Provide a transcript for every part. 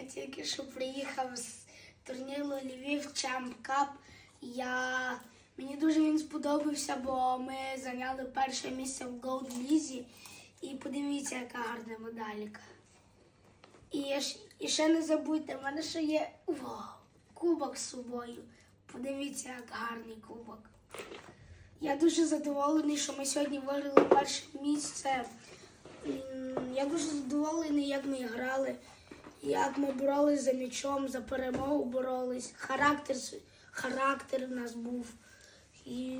Я тільки що приїхав з турніру Львів Чемп Кап. Я... Мені дуже він сподобався, бо ми зайняли перше місце в Gold Лізі. І подивіться, яка гарна медалька. І, і ще не забудьте, в мене ще є вау, кубок з собою. Подивіться, як гарний кубок. Я дуже задоволений, що ми сьогодні виграли перше місце. Я дуже задоволений, як ми грали, як ми боролись за м'ячом, за перемогу боролись. Характер, характер у нас був. І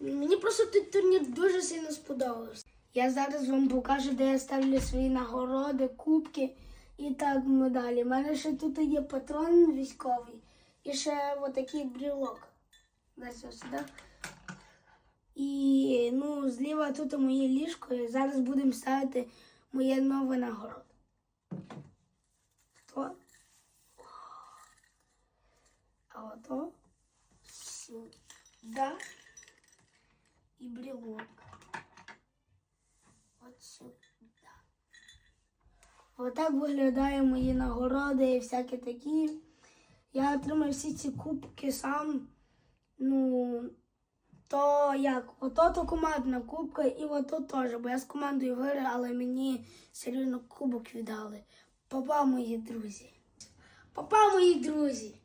мені просто той турнір дуже сильно сподобався. Я зараз вам покажу, де я ставлю свої нагороди, кубки і так медалі. У мене ще тут є патрон військовий і ще отакий брілок. Десь ось сюди. І ну, зліва тут моє ліжко, і зараз будемо ставити моє нове нагороди. То. А ото сюди. І брілок. От сюди. Отак виглядає мої нагороди і всякі такі. Я отримав всі ці кубки сам. Ну, то як? Ото то командна кубка і ото теж, бо я з командою виграв, але мені все рівно кубок віддали. Папа, мої друзі. Папа, мої друзі.